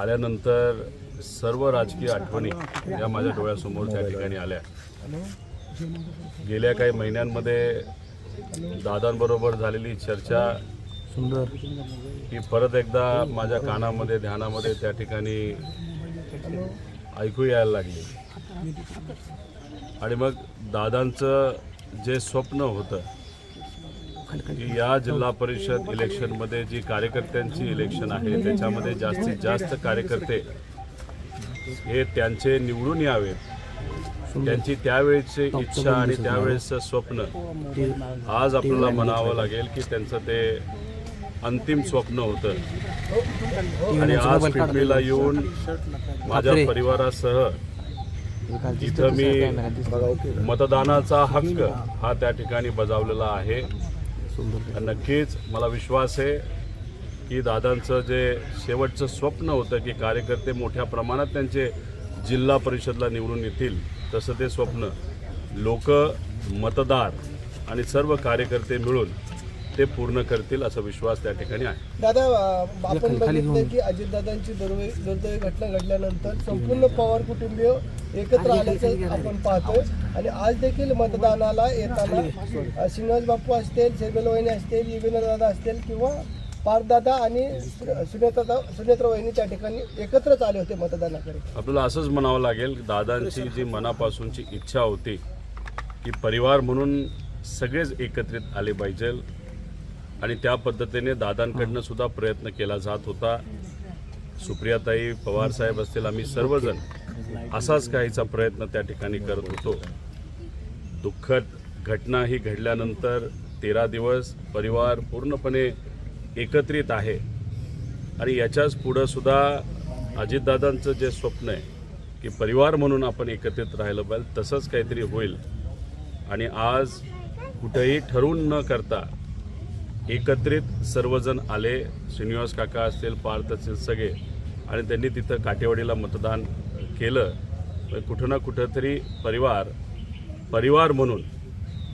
आल्यानंतर सर्व राजकीय आठवणी या माझ्या डोळ्यासमोर त्या ठिकाणी आल्या. गेल्या काही महिन्यांमध्ये दादांबरोबर झालेली चर्चा सुंदर. ही परत एकदा माझ्या कानामध्ये ध्यानामध्ये त्या ठिकाणी ऐकू यायला लागली. आणि मग दादांचं जे स्वप्न होतं या जिल्हा परिषद इलेक्शनमध्ये जी कार्यकर्त्यांची इलेक्शन आहे त्याच्यामध्ये जास्तीत जास्त कार्यकर्ते हे त्यांचे निवडून यावेत. त्यांची त्यावेळेची इच्छा आणि त्यावेळेचं स्वप्न. आज आपल्याला म्हणावं लागेल की त्यांचं ते अंतिम स्वप्न होतं. आणि आज पिंपरीला येऊन माझ्या परिवारासह इथं मी मतदानाचा हक्क हा त्या ठिकाणी बजावलेला आहे. नक्कीच मला विश्वास आहे की दादांचं जे शेवटचं स्वप्न होतं की कार्यकर्ते मोठ्या प्रमाणात त्यांचे जिल्हा परिषदला निवडून येतील तसं ते स्वप्न. लोक मतदार आणि सर्व कार्यकर्ते मिळून ते पूर्ण करतील असा विश्वास त्या ठिकाणी आहे. दादा आपण बघितलं की अजितदादांची दुर्वे दुर्दैवी घटना घडल्यानंतर संपूर्ण पवार कुटुंबीय एकत्र आल्याचं आपण पाहतोय. आणि आज देखील मतदानाला येताना श्रीनिवास बापू असतील सेबेल वहिनी असतील युविना दादा असतील किंवा पारदादा आणि सुनेत्रा सुनेत्रा वहिनी त्या ठिकाणी एकत्रच आले होते मतदानाकडे. आपल्याला असंच म्हणावं लागेल दादांची जी मनापासूनची इच्छा होती की परिवार म्हणून सगळेच एकत्रित आले पाहिजे. आणि त्या पद्धतीने दादांकडनं सुद्धा प्रयत्न केला जात होता. सुप्रियाताई पवार साहेब असतील आम्ही सर्वजण असाच काहीचा प्रयत्न त्या ठिकाणी करत होतो. दुःखद घटना ही घडल्यानंतर तेरा दिवस परिवार पूर्णपणे एकत्रित आहे. आणि याच्याच पुढं सुद्धा अजितदादांचं जे स्वप्न आहे की परिवार म्हणून आपण एकत्रित राहिलं पाहिजे तसंच काहीतरी होईल. आणि आज कुठेही ठरवून न करता एकत्रित सर्वजण आले श्रीनिवास काका असतील पार्थ असतील सगळे आणि त्यांनी तिथं काटेवाडीला मतदान केलं. कुठं ना कुठं तरी परिवार परिवार म्हणून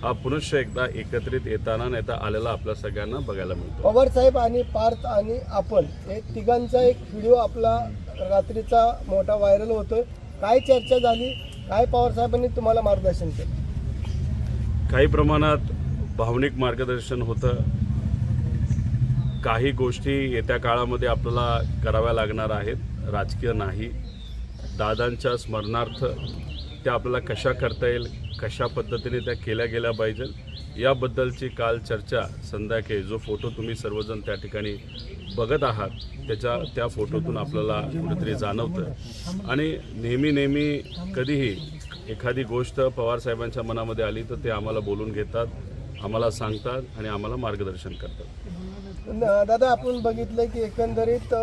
हा पुनश्च एकदा एकत्रित येताना नाही तर आलेला आपल्या सगळ्यांना बघायला मिळतो. पवार साहेब आणि पार्थ आणि आपण हे तिघांचा एक व्हिडिओ आपला रात्रीचा मोठा व्हायरल होतोय. काय चर्चा झाली? काय पवार साहेबांनी तुम्हाला मार्गदर्शन केलं? काही प्रमाणात भावनिक मार्गदर्शन होतं. काही गोष्टी येत्या काळामध्ये आपल्याला कराव्या लागणार आहेत. राजकीय नाही. दादांच्या स्मरणार्थ त्या आपल्याला कशा करता येईल कशा पद्धतीने त्या केल्या गेल्या पाहिजेल याबद्दलची काल चर्चा संध्याकाळी. जो फोटो तुम्ही सर्वजण त्या ठिकाणी बघत आहात त्याच्या त्या फोटोतून आपल्याला कुठेतरी जाणवतं. आणि नेहमी नेहमी कधीही एखादी गोष्ट पवारसाहेबांच्या मनामध्ये आली तर ते आम्हाला बोलून घेतात आम्हाला सांगतात आणि आम्हाला मार्गदर्शन करतात. दादा आपण बघितलं की एकंदरीत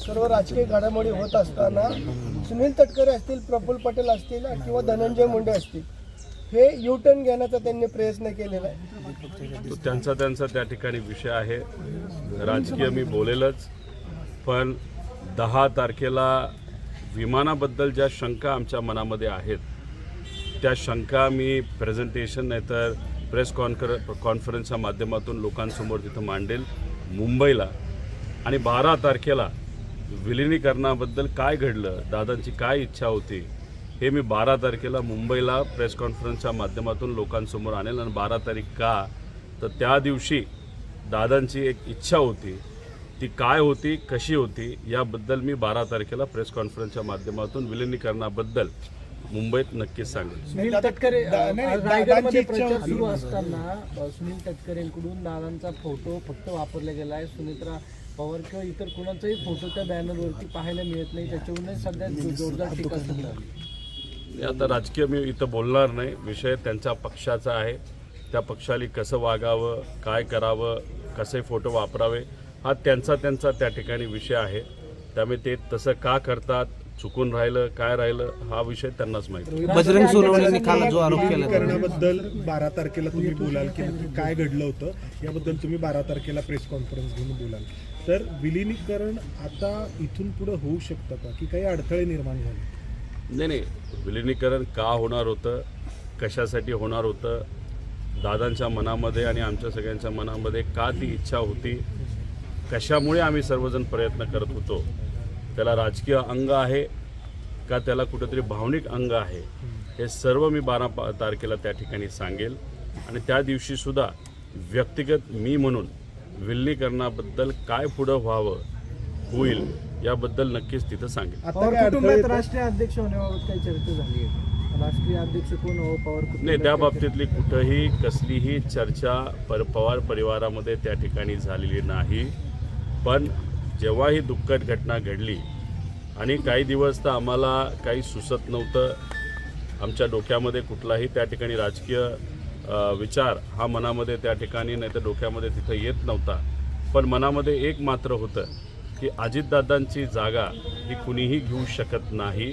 सर्व राजकीय घडामोडी होत असताना सुनील तटकरे असतील प्रफुल्ल पटेल असतील किंवा धनंजय मुंडे असतील हे यू टर्न घेण्याचा त्यांनी प्रयत्न केलेला आहे. त्यांचा त्यांचा त्या ठिकाणी विषय आहे. राजकीय मी बोलेलच पण दहा तारखेला विमानाबद्दल ज्या शंका आमच्या मनामध्ये आहेत त्या शंका मी प्रेझेंटेशन नाहीतर प्रेस कॉन्फर कॉन्फरन्सच्या माध्यमातून लोकांसमोर तिथं मांडेल. मुंबईला. आणि बारा तारखेला विलिनीकरणाबद्दल काय घडलं दादांची काय इच्छा होती हे मी बारा तारखेला मुंबईला प्रेस कॉन्फरन्सच्या माध्यमातून लोकांसमोर आणेल. आणि बारा तारीख का? तर त्या दिवशी दादांची एक इच्छा होती. ती काय होती कशी होती याबद्दल मी बारा तारखेला प्रेस कॉन्फरन्सच्या माध्यमातून विलिनीकरणाबद्दल मुंबईत नक्कीच सांगेन सुनील तटकरे आज रायगडमध्ये प्रचार सुरू असताना सुनील तटकरेंकडून दादांचा फोटो फक्त वापरला गेला आहे. सुनित्रा पवार किंवा इतर कोणाचाही फोटो त्या बॅनरवरती पाहायला मिळत नाही. त्याच्यावरूनच सध्या जोरदार टीका सुरू मी आता राजकीय मी इथं बोलणार नाही. विषय त्यांच्या पक्षाचा आहे. त्या पक्षाला कसं वागावं काय करावं कसे फोटो वापरावे हा त्यांचा त्यांचा त्या ठिकाणी विषय आहे. त्यामुळे ते तसं का करतात चुकून राहिलं काय राहिलं हा विषय त्यांनाच माहिती. बजरंग सोनवणेंनी काल जो आरोप केला? विलीनीकरणाबद्दल बारा तारखेला तुम्ही बोलाल की काय घडलं होतं? याबद्दल तुम्ही बारा तारखेला प्रेस कॉन्फरन्स घेऊन बोलाल. तर विलिनीकरण आता इथून पुढे होऊ शकतं का? की काही अडथळे निर्माण झाले? नाही नाही. विलिनीकरण का होणार होतं? कशासाठी होणार होतं? दादांच्या मनामध्ये आणि आमच्या सगळ्यांच्या मनामध्ये का ती इच्छा होती? कशामुळे आम्ही सर्वजण प्रयत्न करत होतो? त्याला राजकीय अंग आहे का त्याला कुठंतरी भावनिक अंग आहे हे सर्व मी बारा पा तारखेला त्या ठिकाणी सांगेल. आणि त्या दिवशीसुद्धा व्यक्तिगत मी म्हणून विलनीकरणाबद्दल काय पुढं व्हावं होईल याबद्दल नक्कीच तिथं सांगेल. कुटुंबात? राष्ट्रीय अध्यक्ष होण्याबाबत काही चर्चा झाली आहे. राष्ट्रीय अध्यक्ष कोण हो? पवार नाही त्या बाबतीतली कुठंही कसलीही चर्चा पर पवार परिवारामध्ये त्या ठिकाणी झालेली नाही. पण जेव्हा ही दुःखद घटना घडली आणि काही दिवस तर आम्हाला काही सुचत नव्हतं आमच्या डोक्यामध्ये कुठलाही त्या ठिकाणी राजकीय विचार हा मनामध्ये त्या ठिकाणी नाही तर डोक्यामध्ये तिथं येत नव्हता. पण मनामध्ये एक मात्र होतं की अजितदादांची जागा ही कुणीही घेऊ शकत नाही.